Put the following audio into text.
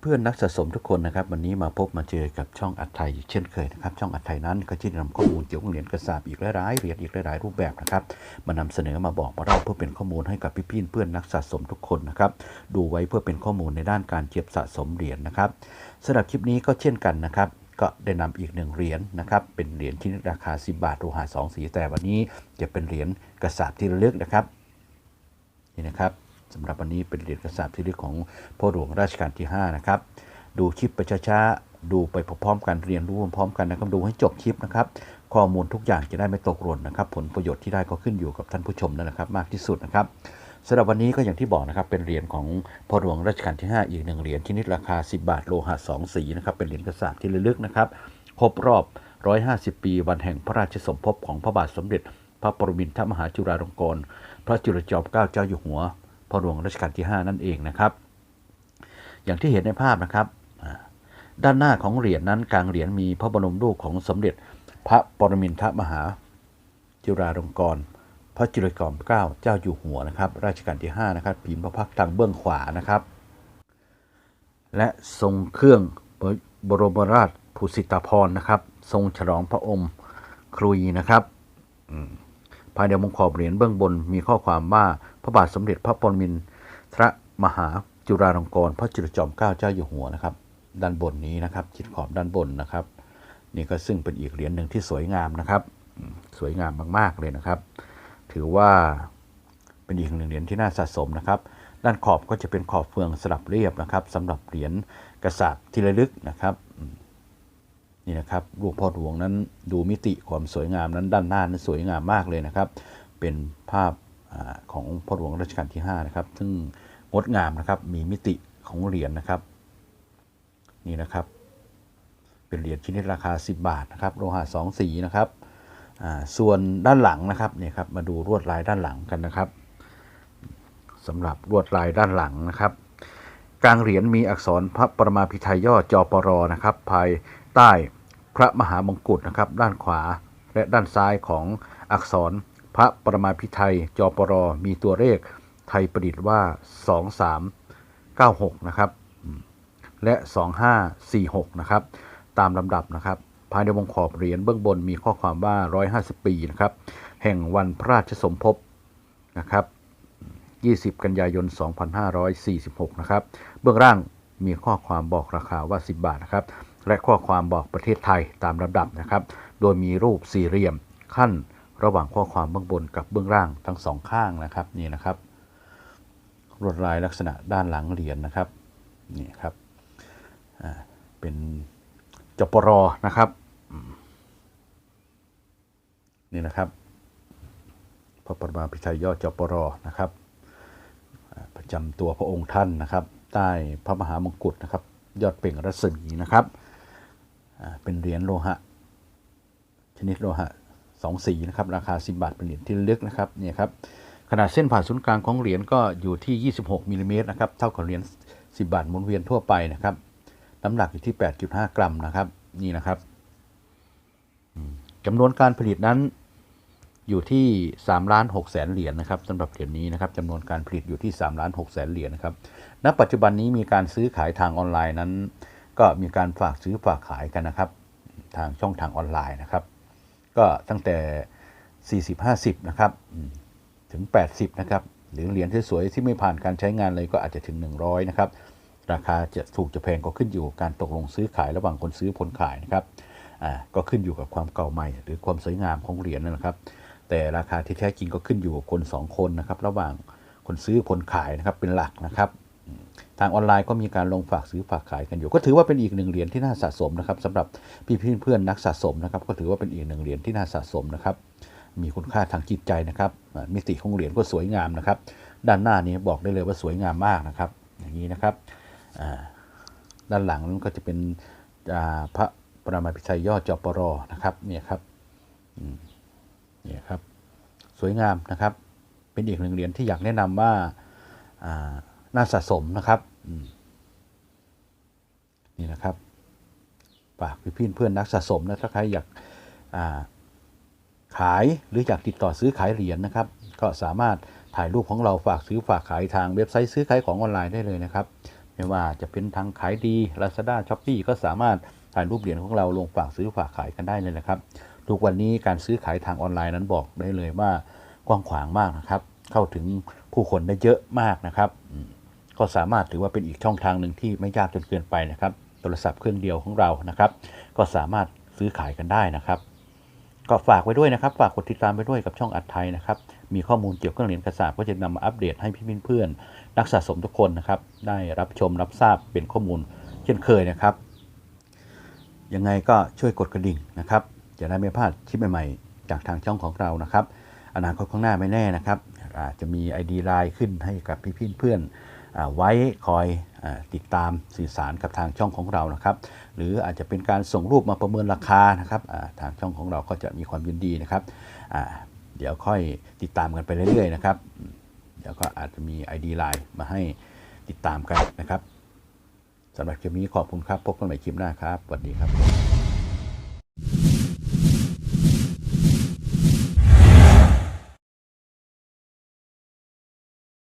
เพื่อนนักสะสมทุกคนนะครับ วันนี้มาพบมาเจอกับช่องอัดไทยเช่นเคยนะครับ ช่องอัดไทยนั้นก็จะนำข้อมูลเกี่ยวกับเหรียญกระสาบอีกหลายๆเหรียญอีกหลายๆรูปแบบนะครับมานำเสนอมาบอกมาเล่าเพื่อเป็นข้อมูลให้กับพี่ๆเพื่อนนักสะสมทุกคนนะครับดูไว้เพื่อเป็นข้อมูลในด้านการเก็บสะสมเหรียญนะครับสำหรับคลิปนี้ก็เช่นกันนะครับก็ได้นำอีกหนึ่งเหรียญนะครับ เป็นเหรียญชนิดราคา 10 บาทโลหะ2สีแต่วันนี้จะเป็นเหรียญกระสาบที่ระลึกนะครับนี่นะครับ สำหรับวันนี้เป็นเหรียญกระสาบที่ระลึกของพ่อหลวงราชการที่ 5 นะครับ ดูคลิปไปช้าๆ ดูไปพร้อมๆกันเรียนรู้พร้อมๆกันนะครับดูให้จบคลิปนะครับ ข้อมูลทุกอย่างจะได้ไม่ตกหล่นนะครับ ผลประโยชน์ที่ได้ก็ขึ้นอยู่กับท่านผู้ชมนั่นแหละครับมากที่สุดนะครับสำหรับวันนี้ก็อย่างที่บอกนะครับเป็นเหรียญของพ่อหลวงรัชกาลที่ 5 อีกหนึ่งเหรียญชนิดราคา 10 บาทโลหะ2สีนะครับเป็นเหรียญกระสาบที่ระลึกนะครับครบรอบ 150 ปีวันแห่งพระราชสมภพของพระบาทสมเด็จ พระปรมินทรมหาจุฬาลงกรณ์พระจุลจอมเกล้าเจ้าอยู่หัว พ่อหลวงรัชกาลที่ 5 นั่นเองนะครับ อย่างที่เห็นในภาพนะครับ ด้านหน้าของเหรียญนั้นกลางเหรียญมีพระบรมรูปของสมเด็จพระปรมินทรมหา จุฬาลงกรณ์พระจุลจอมเกล้าเจ้าอยู่หัวนะครับราชการที่ 5 นะครับพิมพ์พระพักตร์ทางเบื้องขวานะครับ และทรงเครื่องบรมราชภูสิตาภรณ์นะครับ ทรงฉลองพระองค์ครุยนะครับภายในวงขอบเหรียญเบื้องบนมีข้อความว่า ระบาทสมเด็จพระปรมินทรมหาจุฬาลงกรณ์พระจุลจอมเกล้าเจ้าอยู่หัวนะครับ ด้านบนนี้นะครับจิตขอบด้านบนนะครับ นี่ก็ซึ่งเป็นอีกเหรียญหนึ่งที่สวยงามนะครับ สวยงามมากๆเลยนะครับ ถือว่าเป็นอีกหนึ่งเหรียญที่น่าสะสมนะครับด้านขอบก็จะเป็นขอบเฟืองสลับเรียบนะครับสำหรับเหรียญกระสาบที่ระลึกนะครับนี่นะครับรูปพ่อหลวงนั้นดูมิติความสวยงามนั้นด้านหน้านั้นสวยงามมากเลยนะครับ เป็นภาพ ของพ่อหลวงรัชกาลที่ 5 นะครับ ซึ่งงดงามนะครับมีมิติของเหรียญนะครับ นี่นะครับ เป็นเหรียญชนิดราคา 10 บาทนะครับโลหะ2สีนะครับส่วนด้านหลังนะครับเนี่ยครับมาดูลวดลายด้านหลังกันนะครับสำหรับลวดลายด้านหลังนะครับกลางเหรียญมีอักษรพระประมาพิไทยย่อจอปรนะครับ ภายใต้พระมหามงกุฎนะครับ ด้านขวาและด้านซ้ายของอักษร ระประมาพิไทยจปรมีตัวเลขไทยประดิษฐ์ว่า 2396 นะครับ และ 2546 นะครับ ตามลำดับนะครับ ภายในวงขอบเหรียญเบื้องบนมีข้อความว่า 150 ปีนะครับ แห่งวันพระราชสมภพนะครับ 20 กันยายน 2546 นะครับ เบื้องล่างมีข้อความบอกราคาว่า 10 บาทนะครับ และข้อความบอกประเทศไทยตามลำดับนะครับ โดยมีรูปสี่เหลี่ยมขั้น ระหว่างข้อความเบื้องบนกับเบื้องล่างทั้งสองข้างนะครับนี่นะครับลวดลายลักษณะด้านหลังเหรียญนะครับนี่ครับเป็นจปรนะครับนี่นะครับพระประมาพิไทยย่อจปรนะครับประจำตัวพระองค์ท่านนะครับ ใต้พระมหามงกุฎนะครับ ยอดเป่งรัศมีนะครับเป็นเหรียญโลหะ ชนิดโลหะ สองสีนะครับราคา 10 บาทเป็นเหรียญที่ระลึกนะครับเนี่ยครับขนาดเส้นผ่านศูนย์กลางของเหรียญก็อยู่ที่ 26มิลลิเมตรนะครับเท่ากับเหรียญ10 บาทหมุนเวียนทั่วไปนะครับน้ำหนักอยู่ที่ 8.5 กรัมนะครับนี่นะครับจำนวนการผลิตนั้นอยู่ที่3ล้าน6แสนเหรียญนะครับสำหรับเหรียญนี้นะครับจำนวนการผลิตอยู่ที่3ล้าน6แสนเหรียญนะครับณปัจจุบันนี้มีการซื้อขายทางออนไลน์นั้น ก็มีการฝากซื้อฝากขายกันนะครับ ทางช่องทางออนไลน์นะครับ ก็ตั้งแต่ 40 50 นะครับ ถึง 80 นะครับ หรือเหรียญที่สวยๆที่ไม่ผ่านการใช้งานเลยก็อาจจะถึง 100 นะครับ ราคาจะถูกจะแพงก็ขึ้นอยู่การตกลงซื้อขายระหว่างคนซื้อคนขายนะครับอ่าก็ขึ้นอยู่กับความเก่าใหม่ หรือความสวยงามของเหรียญนนะครับ แต่ราคาที่แท้จริงก็ขึ้นอยู่กับคนสองคนนะครับ ระหว่างคนซื้อคนขายนะครับเป็นหลักนะครับ ทางออนไลน์ก็มีการลงฝากซื้อฝากขายกันอยู่ ก็ถือว่าเป็นอีกหนึ่งเหรียญที่น่าสะสมนะครับสำหรับพี่เพื่อนๆนักสะสมนะครับ ก็ถือว่าเป็นอีกหนึ่งเหรียญที่น่าสะสมนะครับ มีคุณค่าทางจิตใจนะครับมิติของเหรียญก็สวยงามนะครับ ด้านหน้านี้บอกได้เลยว่าสวยงามมากนะครับ อย่างนี้นะครับด้านหลังนั้นก็จะเป็นพระประมาพิชัยยอดจปรนะครับเนี่ยครับเนี่ยครับ สวยงามนะครับ เป็นอีกหนึ่งเหรียญที่อยากแนะนำว่าอ่า น่าสะสมนะครับนี่นะครับฝากพี่เพื่อนนักสะสมนะถ้าใครอยากาขายหรืออยากติดต่อซื้อขายเหรียญนะครับ ก็สามารถถ่ายรูปของเราฝากซื้อฝากขายทางเว็บไซต์ซื้อขายของออนไลน์ได้เลยนะครับ ไม่ว่าจะเป็นทางขายดี Lazada s h o p e e ก็สามารถถ่ายรูปเหรียญของเราลงฝากซื้อฝากขายกันได้เลยนะครับ ทุกวันนี้การซื้อขายทางออนไลน์นั้นบอกได้เลยว่ากว้างขวางมากนะครับ เข้าถึงผู้คนได้เยอะมากนะครับ ก็สามารถถือว่าเป็นอีกช่องทางหนึ่งที่ไม่ยากจนเกินไปนะครับ โทรศัพท์เครื่องเดียวของเรานะครับ ก็สามารถซื้อขายกันได้นะครับ ก็ฝากไว้ด้วยนะครับ ฝากกดติดตามไปด้วยกับช่องอัดไทยนะครับ มีข้อมูลเกี่ยวกับเหรียญกระสาบก็จะนำมาอัปเดตให้พี่เพื่อนนักสะสมทุกคนนะครับ ได้รับชมรับทราบเป็นข้อมูลเช่นเคยนะครับ ยังไงก็ช่วยกดกระดิ่งนะครับจะได้ไม่พลาดคลิปใหม่ๆ จากทางช่องของเรานะครับ อนาคตข้างหน้าไม่แน่นะครับอาจจะมี ID ไลน์ขึ้นให้กับพี่ๆเพื่อนอา ไว้คอยอติดตามสื่อสารกับทางช่องของเรานะครับ หรืออาจจะเป็นการส่งรูปมาประเมินราคานะครับทางช่องของเราก็จะมีความยินดีนะครับเดี๋ยวค่อยติดตามกันไปเรื่อยๆนะครับเดี๋ยวก็อาจจะมี ID ไลน์มาให้ติดตามกันนะครับสำหรับคลิปนี้ขอบคุณครับ พบกันใหม่คลิปหน้าครับสวัสดีครับ